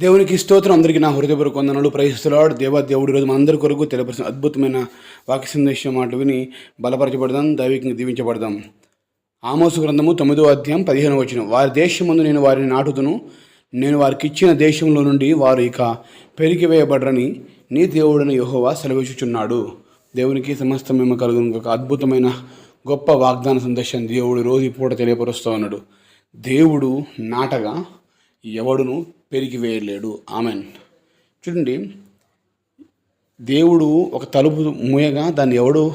దేవునికి స్తోత్రం. అందరికీ నా హృదయపూర్వక వందనాలు. ప్రయత్నిస్తున్నాడు దేవా దేవుడి రోజు మనందరి కొరకు తెలియపరిచిన అద్భుతమైన వాక్య సందేశం మాట విని బలపరచబడదాం దైవికంగా దీవించబడదాం. ఆమోసు గ్రంథము తొమ్మిదో అధ్యాయం పదిహేను వచ్చిన వారి దేశమందు నేను వారిని నాటుదును. నేను వారికి ఇచ్చిన దేశంలో నుండి వారు ఇక పెరిగివేయబడరని నీ దేవుడని యెహోవా సెలవిచ్చుచున్నాడు. దేవునికి సమస్త మేము కలుగును. ఒక అద్భుతమైన గొప్ప వాగ్దాన సందేశం దేవుడు రోజు పూట తెలియపరుస్తూ ఉన్నాడు. దేవుడు నాటగా ఎవడును పెరిగివేయలేడు. ఆమెన్. చూడండి దేవుడు ఒక తలుపు మూయగా దాన్ని ఎవడు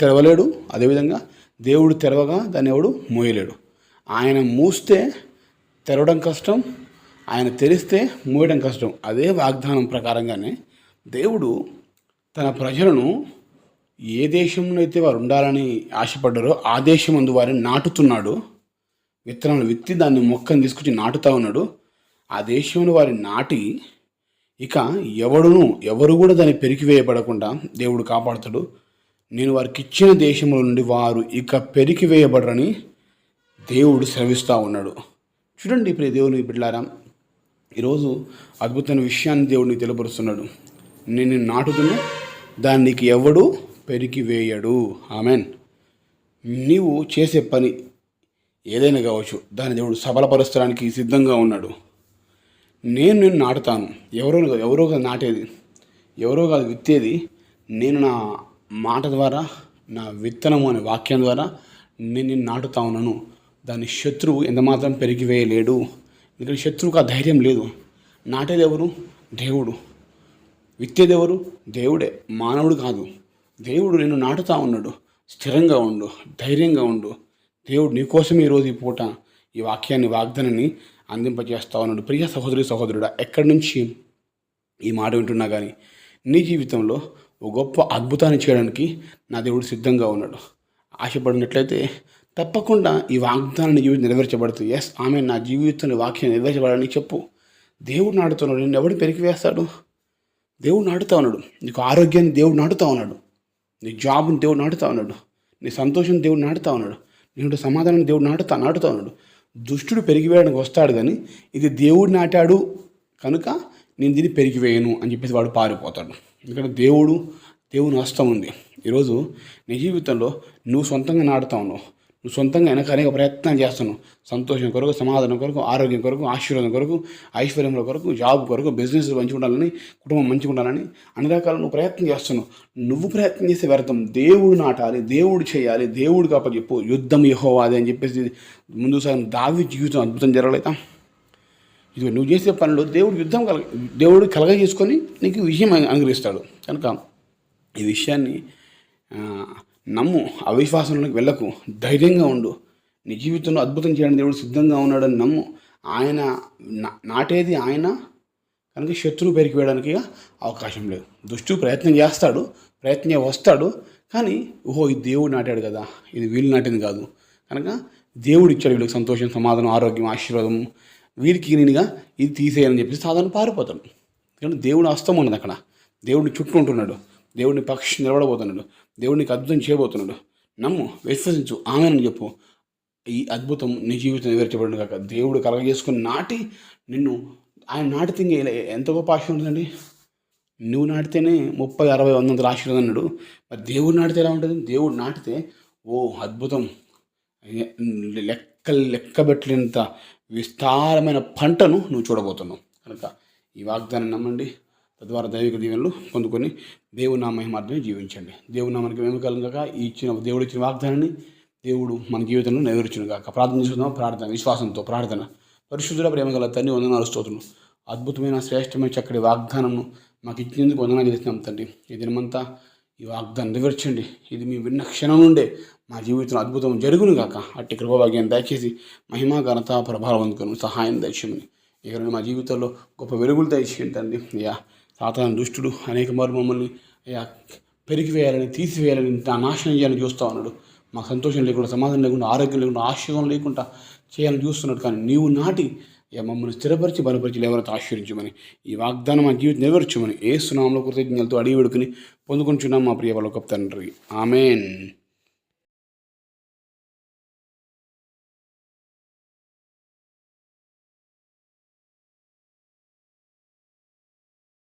తెరవలేడు? అదేవిధంగా దేవుడు తెరవగా దాన్ని ఎవడు మూయలేడు. ఆయన మూస్తే తెరవడం కష్టం ఆయన తెరిస్తే మూయడం కష్టం. అదే వాగ్దానం ప్రకారంగానే దేవుడు తన ప్రజలను ఏ దేశంలో అయితే వారు ఉండాలని ఆశపడ్డారో ఆ దేశం అందు వారిని నాటుతున్నాడు. విత్తనాలు విత్తి దాన్ని మొక్కను తీసుకొచ్చి నాటుతా ఉన్నాడు. ఆ దేశంలో వారిని నాటి ఇక ఎవడును ఎవరు కూడా దాన్ని పెరికివేయబడకుండా దేవుడు కాపాడుతాడు. నేను వారికి ఇచ్చిన దేశంలో నుండి వారు ఇక పెరికివేయబడరని దేవుడు శ్రవిస్తూ ఉన్నాడు. చూడండి ఇప్పుడు దేవుని బిడ్డారా ఈరోజు అద్భుతమైన విషయాన్ని దేవుడిని తెలియపరుస్తున్నాడు. నేను నిన్ను నాటుతున్నా దానికి ఎవడు పెరికివేయడు. ఆమెన్. నీవు చేసే పని ఏదైనా కావచ్చు దాన్ని దేవుడు సబలపరచడానికి సిద్ధంగా ఉన్నాడు. నేను నేను నాటుతాను. ఎవరో ఎవరో కాదు నాటేది. ఎవరో కాదు విత్తేది. నేను నా మాట ద్వారా నా విత్తనము అనే వాక్యం ద్వారా నేను నిన్ను నాటుతా ఉన్నాను. దాని శత్రువు ఎంతమాత్రం పెరిగివేయలేడు. ఎందుకంటే శత్రువుకు ఆ ధైర్యం లేదు. నాటేది ఎవరు? దేవుడు. విత్తేది ఎవరు? దేవుడే. మానవుడు కాదు. దేవుడు నిన్ను నాటుతా ఉన్నాడు. స్థిరంగా ఉండు. ధైర్యంగా ఉండు. దేవుడు నీకోసం ఈరోజు ఈ పూట ఈ వాక్యాన్ని వాగ్దానాన్ని అందింపజేస్తా ఉన్నాడు. ప్రియ సహోదరి సహోదరుడా ఎక్కడి నుంచి ఈ మాట వింటున్నా కానీ నీ జీవితంలో ఒక గొప్ప అద్భుతాన్ని చేయడానికి నా దేవుడు సిద్ధంగా ఉన్నాడు. ఆశపడినట్లయితే తప్పకుండా ఈ వాగ్దానాన్ని జీవితం నెరవేర్చబడుతుంది ఎస్ ఆమె నా జీవితంలో వాక్యం నెరవేర్చబడాలని చెప్పు. దేవుడు నాడుతున్నాడు నేను ఎవడు పెరిగి వేస్తాడు? దేవుడు నాటుతా ఉన్నాడు. నీకు ఆరోగ్యాన్ని దేవుడు నాటుతా ఉన్నాడు. నీ జాబ్ని దేవుడు నాటుతా ఉన్నాడు. నీ సంతోషం దేవుడు నాటుతా ఉన్నాడు. నీ సమాధానం దేవుడు నాటుతా నాటుతా ఉన్నాడు. దుష్టుడు పెరిగివేయడానికి వస్తాడు కానీ ఇది దేవుడు నాటాడు కనుక నేను దీన్ని పెరిగివేయను అని చెప్పేసి వాడు పారిపోతాడు. ఎందుకంటే దేవుడు దేవుని హస్తం ఉంది. ఈరోజు నీ జీవితంలో నువ్వు సొంతంగా నాటుతా ఉన్నావు నువ్వు సొంతంగా వెనక అనేక ప్రయత్నాలు చేస్తున్నావు. సంతోషం కొరకు సమాధానం కొరకు ఆరోగ్యం కొరకు ఆశీర్వాదం కొరకు ఐశ్వర్యముల కొరకు జాబ్ కొరకు బిజినెస్ మంచిగా ఉండాలని కుటుంబం మంచిగా ఉండాలని అన్ని రకాల నువ్వు ప్రయత్నం చేస్తున్నావు. నువ్వు ప్రయత్నం చేసే వ్యర్థం దేవుడు నాటాలి దేవుడు చేయాలి దేవుడు కాప చెప్పు యుద్ధం యహోవాది అని చెప్పేసి ముందు సాగిన దావి జీవితం అద్భుతం జరగలేదా? ఇది నువ్వు చేసే పనిలో దేవుడు యుద్ధం కలగ దేవుడు కలగ చేసుకొని నీకు విజయం అనుగ్రహిస్తాడు కనుక ఈ విషయాన్ని నమ్ము అవిశ్వాసంలోకి వెళ్ళకు ధైర్యంగా ఉండు. నీ జీవితంలో అద్భుతం చేయడానికి దేవుడు సిద్ధంగా ఉన్నాడని నమ్ము. ఆయన నాటేది ఆయన. కనుక శత్రువు పేరుకి వేయడానికి అవకాశం లేదు. దుష్టు ప్రయత్నం చేస్తాడు ప్రయత్నం వస్తాడు కానీ ఓహో ఇది దేవుడు నాటాడు కదా. ఇది వీళ్ళు నాటింది కాదు. కనుక దేవుడు ఇచ్చాడు వీళ్ళకి సంతోషం సమాధానం ఆరోగ్యం ఆశీర్వాదం. వీరికి నేనుగా ఇది తీసేయాలని చెప్పేసి సాధారణ పారిపోతాడు ఎందుకంటే దేవుడు అస్తం ఉన్నది అక్కడ. దేవుడిని చుట్టూ ఉంటున్నాడు దేవుడిని పక్షి నిలబడబోతున్నాడు. దేవుడికి అద్భుతం చేయబోతున్నాడు. నమ్ము విశ్వసించు ఆమెను చెప్పు. ఈ అద్భుతం నీ జీవితం నెరవేర్చబడిన కాక దేవుడు కలగజేసుకుని నాటి నిన్ను ఆయన నాటితే ఇంక ఎంత గొప్ప ఆశ ఉంటుందండి? నువ్వు నాటితేనే ముప్పై అరవై వందల ఆశీర్వాదం అన్నాడు. మరి దేవుడు నాటితే ఎలా ఉంటుంది? దేవుడు నాటితే ఓ అద్భుతం. లెక్క లెక్కబెట్టినంత విస్తారమైన పంటను నువ్వు చూడబోతున్నావు. కనుక ఈ వాగ్దానం నమ్మండి. తద్వారా దైవిక దీవెనలు పొందుకొని దేవుని నా మహిమార్థమే జీవించండి. దేవుని నా మేము కలగక కాక ఇచ్చిన దేవుడు ఇచ్చిన వాగ్దానాన్ని దేవుడు మన జీవితంలో నెరవేర్చును కాక ప్రార్థన చేసుకుందాం. ప్రార్థన విశ్వాసంతో ప్రార్థన. పరిశుద్ధుల ప్రేమ గల తండ్రి వందనాలు స్తోత్రులు. అద్భుతమైన శ్రేష్టమైన చక్కటి వాగ్దానము మాకు ఇచ్చినందుకు వందనాలు చేస్తున్నాం తండ్రి. ఈ దినమంతా ఈ వాగ్దానం నెరవేర్చండి. ఇది మీ విన్న క్షణం నుండే మా జీవితంలో అద్భుతం జరుగును కాక అట్టి కృపభాగ్యం దయచేసి మహిమా ఘనత ప్రభావం అందుకొని సహాయం దయచేయమని ఇక్కడ మా జీవితంలో గొప్ప వెలుగులు దయచేయండి తండ్రి. యా సాతాను దుష్టుడు అనేక మారు మమ్మల్ని అయ్యా పెరిగివేయాలని తీసివేయాలని నా నాశనం చేయాలని చూస్తూ ఉన్నాడు. మాకు సంతోషం లేకుండా సమాధానం లేకుండా ఆరోగ్యం లేకుండా ఆశయం లేకుండా చేయాలని చూస్తున్నాడు. కానీ నీవు నాటి ఇక మమ్మల్ని స్థిరపరిచి బలపరిచి లేవనతో ఆశ్రయించమని ఈ వాగ్దానం మా జీవితం నెరవేర్చమని ఏ సునామంలో కృతజ్ఞతలతో అడిగి వేడుకుని పొందుకుంటున్నాం మా ప్రియ బలొక తండ్రి. ఆమెన్.